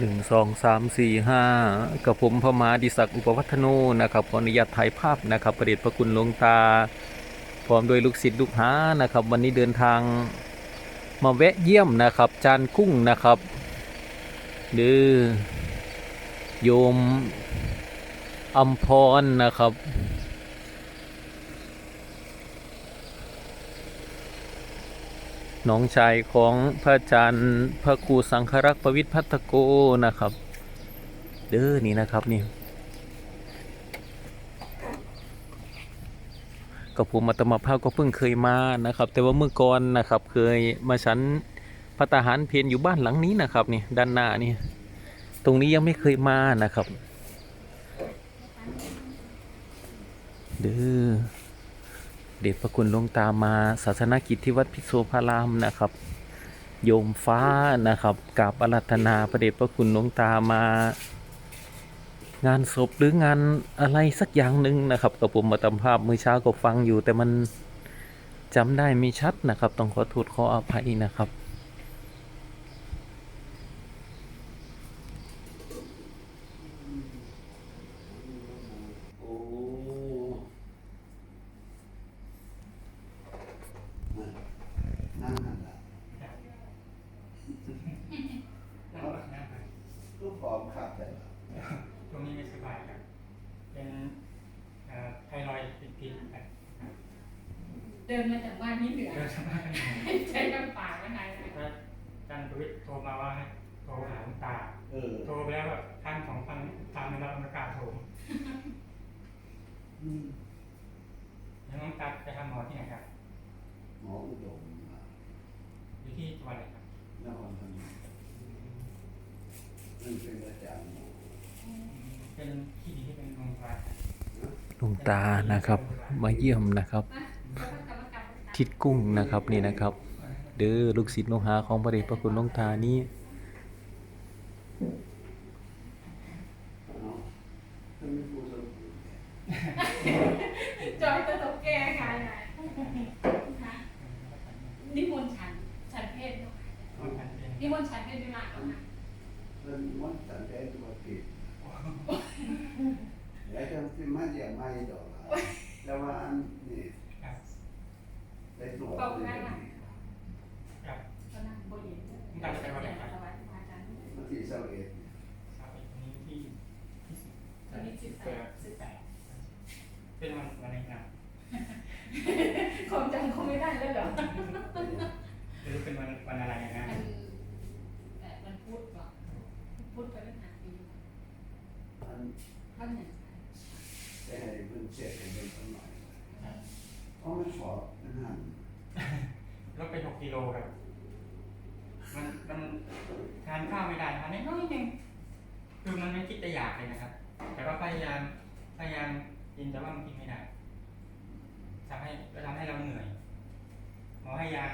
หนึ่งสองสามสี่ห้ากับผมพมาดิศักอุปวัฒโนนะครับขออนุญาตถ่ายภาพนะครับประเดชพระคุณหลวงตา พร้อมด้วยลูกศิษย์ลูกหานะครับ วันนี้เดินทางมาแวะเยี่ยมนะครับจานกุ้งนะครับหรือโยมอัมพรนะครับ น้องชายของพระอาจารย์พระครูสังฆรักษ์ประวิทย์พัฒโกนะครับ เด้อนี่นะครับนี่กับผมอัตมาภาพก็เพิ่งเคยมานะครับ แต่ว่าเมื่อก่อนนะครับ เคยมาฉันพระตาหารเพนอยู่บ้านหลังนี้นะครับนี่ด้านหน้านี่ตรงนี้ยังไม่เคยมานะครับ เด้อ เดชพระคุณหลวงตามาศาสนกิจที่วัดพิโซพารามนะครับ โยมฟ้านะครับกราบอารัธนาพระเดชพระคุณหลวงตามางานศพหรืองานอะไรสักอย่างหนึ่งนะครับกับผมมาตามภาพเมื่อเช้าก็ฟังอยู่ แต่มันจำได้ไม่ชัดนะครับ ต้องขอโทษขออภัยนะครับ โอ้นั่นนั่นแหละลูกผอมขั บเลยตรงนี้ไม่สบายครับเป็นเอ่อไทรอยด์ติดพิษครับเดินมาจากบ้านนี่เหลือเดินสบายกันหน่อยให้ใช้น้ำปากนะคะถ้าอาจารย์ประวิทย์โทรมาว่าให้โทรหาหลวงตา เออโทรไปแล้วแบบพันสองพันตามในรับประกาศโทรอืมแล้วน้องตาไปทำหมอที่ไหนครับหมออุดมอยู่ที่จังหวัดอะไรครับ นครพนม นั่นเป็นอาจารย์หลครับหลวงตานะครับมาเยี่ยมนะครับ ทิดกุ้งนะครับนี่นะครับ เด้อลูกศิษย์ลูกหาของพระเดชพระคุณหลวงตานี้เนาะถ้าไม่พูดแล้ว จอยตะตกแก้ค่ะนิมนต์ฉัน ฉันเพศด้วย น้องทันเป็น นิมนต์ฉันเพศด้วยหลักนะ มัน มันสันใจตัวผิดแล้วจะที่มันอย่างไม่ดอกละแล้วว่าอันนี่ครับได้ตัวบอกเลได้ยค่ะ ครับตอนนั้นโบเย็นตาจะไปวันไหนครับสวัสดีอาจารย์วันที่เสาร์เอ็ดครับเป็นตรงนี้ที่ที่สิบตอนนี้สิบแปดสิบแปดเป็นวันวันไหนครับคงจำเขาไม่ได้แล้วเหรอหรือเป็นวันวันอะไรนะานท่านเนี่แต่มันเจ็บเป็นต้นหน่อยเพราะมันขอนั่นลดไปหกกิโลครับ มันมันทานข้าวไม่ได้ทานน้อยๆนึงคือมันไม่คิดจะอยากเลยนะครับ แต่ว่าพยายามพยายามกินแต่ว่ามันกินไม่ได้ทำให้ก็ทำให้เราเหนื่อยหมอให้ยา